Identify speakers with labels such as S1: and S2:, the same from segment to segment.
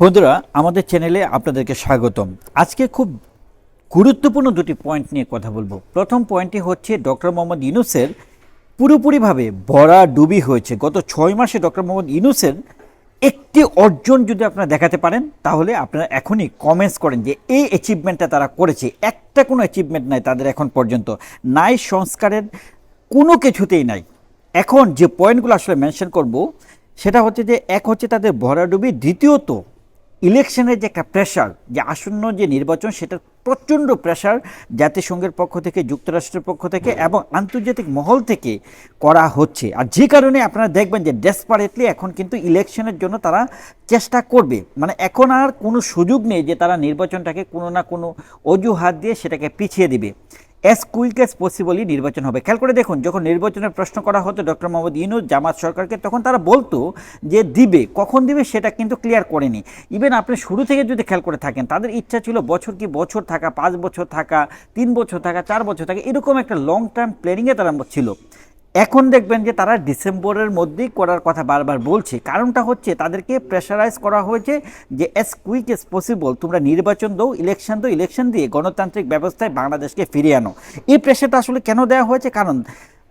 S1: বন্ধুরা, আমাদের চ্যানেলে আপনাদেরকে স্বাগতম। আজকে খুব গুরুত্বপূর্ণ দুটি পয়েন্ট নিয়ে কথা বলব। প্রথম পয়েন্টটি হচ্ছে ডক্টর মোহাম্মদ ইউনুসের পুরোপুরিভাবে ভরা ডুবি হয়েছে। গত ছয় মাসে ডক্টর মোহাম্মদ ইউনুসের একটি অর্জন যদি আপনারা দেখাতে পারেন, তাহলে আপনারা এখনই কমেন্টস করেন যে এই অ্যাচিভমেন্টটা তারা করেছে। একটা কোনো অ্যাচিভমেন্ট নাই তাদের এখন পর্যন্ত। নাই সংস্কারের কোনো কিছুতেই নাই। এখন যে পয়েন্টগুলো আসলে মেনশন করব, সেটা হচ্ছে যে এক হচ্ছে তাদের ভরাডুবি দ্বিতীয়ত ইলেকশনের যে একটা প্রেশার যে আসন্ন যে নির্বাচন, সেটার প্রচণ্ড প্রেশার জাতিসংঘের পক্ষ থেকে, যুক্তরাষ্ট্রের পক্ষ থেকে এবং আন্তর্জাতিক মহল থেকে করা হচ্ছে। আর যে কারণে আপনারা দেখবেন যে ডেসপারেটলি এখন কিন্তু ইলেকশনের জন্য তারা চেষ্টা করবে। মানে এখন আর কোনো সুযোগ নেই যে তারা নির্বাচনটাকে কোনো না কোনো অজুহাত দিয়ে সেটাকে পিছিয়ে দিবে। অ্যাজ কুইক অ্যাজ পসিবলই নির্বাচন হবে। খেয়াল করে দেখুন, যখন নির্বাচনের প্রশ্ন করা হতো ডক্টর মোহাম্মদ ইউনুস, জামাত সরকারকে, তখন তারা বলতো যে দিবে, কখন দিবে সেটা কিন্তু ক্লিয়ার করেনি। ইভেন আপনি শুরু থেকে যদি খেয়াল করে থাকেন, তাদের ইচ্ছা ছিল বছর কি বছর থাকা, পাঁচ বছর থাকা, তিন বছর থাকা, চার বছর থাকা, এরকম একটা লং টার্ম প্ল্যানিংয়ে তারা ছিল। এখন দেখবেন যে তারা ডিসেম্বরের মধ্যেই করার কথা বারবার বলছে। কারণটা হচ্ছে তাদেরকে প্রেশারাইজ করা হয়েছে যে অ্যাজ কুইক এস পসিবল তোমরা নির্বাচন দাও ইলেকশন দাও ইলেকশন দিয়ে গণতান্ত্রিক ব্যবস্থায় বাংলাদেশকে ফিরিয়ে আনো। এই প্রেশারটা আসলে কেন দেওয়া হয়েছে? কারণ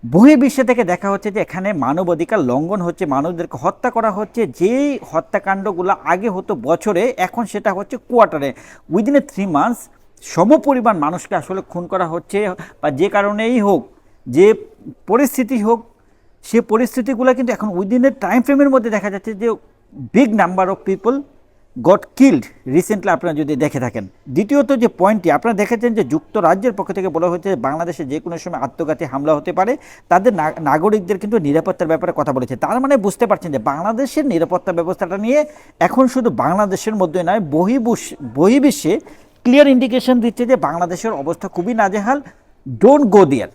S1: বহির্বিশ্ব থেকে দেখা হচ্ছে যে এখানে মানবাধিকার লঙ্ঘন হচ্ছে, মানবদেরকে হত্যা করা হচ্ছে। যেই হত্যাকাণ্ডগুলো আগে হতো বছরে, এখন সেটা হচ্ছে কোয়ার্টারে উইদিন এ থ্রি মান্থস সমপরিমাণ মানুষকে আসলে খুন করা হচ্ছে বা যে কারণেই হোক, যে পরিস্থিতি হোক, সে পরিস্থিতিগুলো কিন্তু এখন উইদিনের টাইম ফ্রেমের মধ্যে দেখা যাচ্ছে যে big number of people got killed recently আপনারা যদি দেখে থাকেন। দ্বিতীয়ত যে পয়েন্টটি আপনারা দেখেছেন যে যুক্তরাজ্যের পক্ষ থেকে বলা হয়েছে বাংলাদেশে যে কোনো সময় আত্মঘাতী হামলা হতে পারে। তাদের নাগরিকদের কিন্তু নিরাপত্তার ব্যাপারে কথা বলেছে। তার মানে বুঝতে পারছেন যে বাংলাদেশের নিরাপত্তা ব্যবস্থাটা নিয়ে এখন শুধু বাংলাদেশের মধ্যে নয়, বহির্বিশ্বে ক্লিয়ার ইন্ডিকেশন দিচ্ছে যে বাংলাদেশের অবস্থা খুবই নাজেহাল। ডোন্ট গো দেয়ার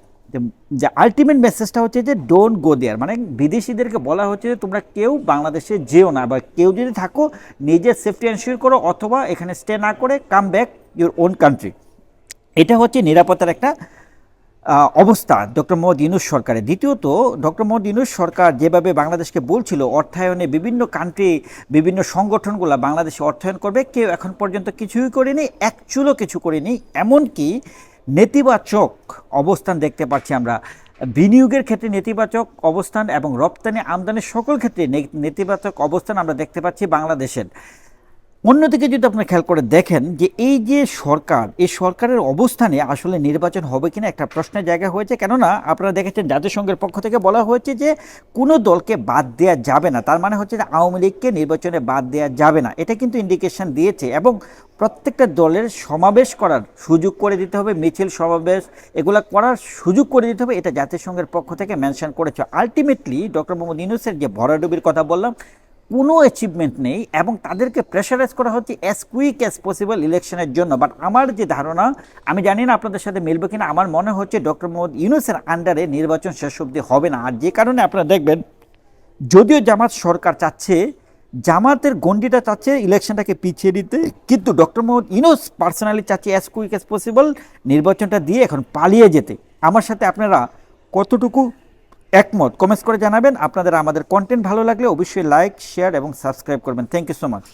S1: যে আলটিমেট মেসেজটা হচ্ছে যে ডোন্ট গো দেয়ার মানে বিদেশিদেরকে বলা হচ্ছে যে, তোমরা কেউ বাংলাদেশে যেও না বা কেউ যদি থাকো, নিজের সেফটি এনশিওর করো অথবা এখানে স্টে না করে come back your own country এটা হচ্ছে নিরাপত্তার একটা অবস্থা ডক্টর মোহাম্মদ ইউনুস সরকারের। দ্বিতীয়ত, ডক্টর মোহাম্মদ ইউনুস সরকার যেভাবে বাংলাদেশকে বলছিল, অর্থায়নে বিভিন্ন কান্ট্রি বিভিন্ন সংগঠনগুলো বাংলাদেশে অর্থায়ন করবে, কেউ এখন পর্যন্ত কিছুই করেনি এক চুলো কিছু করেনি। এমনকি নেতিবাচক অবস্থান দেখতে পাচ্ছি আমরা। বিনিয়োগের ক্ষেত্রে নেতিবাচক অবস্থান এবং রপ্তানি আমদানির সকল ক্ষেত্রে নেতিবাচক অবস্থান আমরা দেখতে পাচ্ছি বাংলাদেশের। অন্যদিকে যদি আপনারা খেয়াল করে দেখেন যে এই যে সরকার, এই সরকারের অবস্থানে আসলে নির্বাচন হবে কিনা একটা প্রশ্নের জায়গা হয়েছে। কেননা আপনারা দেখেছেন জাতিসংঘের পক্ষ থেকে বলা হয়েছে যে কোনো দলকে বাদ দেওয়া যাবে না। তার মানে হচ্ছে যে আওয়ামী লীগকে নির্বাচনে বাদ দেওয়া যাবে না। এটা কিন্তু ইন্ডিকেশন দিয়েছে এবং প্রত্যেকটা দলের সমাবেশ করার সুযোগ করে দিতে হবে, মিছিল সমাবেশ এগুলো করার সুযোগ করে দিতে হবে, এটা জাতিসংঘের পক্ষ থেকে মেনশন করেছে। আলটিমেটলি ডক্টর মোহাম্মদ ইউনুসের যে ভরাডুবির কথা বললাম কোনো অ্যাচিভমেন্ট নেই এবং তাদেরকে প্রেশারাইজ করা হচ্ছে অ্যাজ কুইক অ্যাজ পসিবল ইলেকশনের জন্য। বাট আমার যে ধারণা, আমি জানি না আপনাদের সাথে মিলবে কিনা, আমার মনে হচ্ছে ডক্টর মোহাম্মদ ইউনুসের আন্ডারে নির্বাচন শেষ অবধি হবে না। আর যে কারণে আপনারা দেখবেন, যদিও জামাত সরকার চাচ্ছে, জামাতের গন্ডিটা চাচ্ছে ইলেকশনটাকে পিছিয়ে দিতে, কিন্তু ডক্টর মোহাম্মদ ইউনুস পার্সোনালি চাচ্ছে অ্যাজ কুইক অ্যাজ পসিবল নির্বাচনটা দিয়ে এখন পালিয়ে যেতে। আমার সাথে আপনারা কতটুকু একমত। কমেন্টস করে জানাবেন। আপনাদের আমাদের কন্টেন্ট ভালো লাগলে অবশ্যই লাইক শেয়ার এবং সাবস্ক্রাইব করবেন। Thank you so much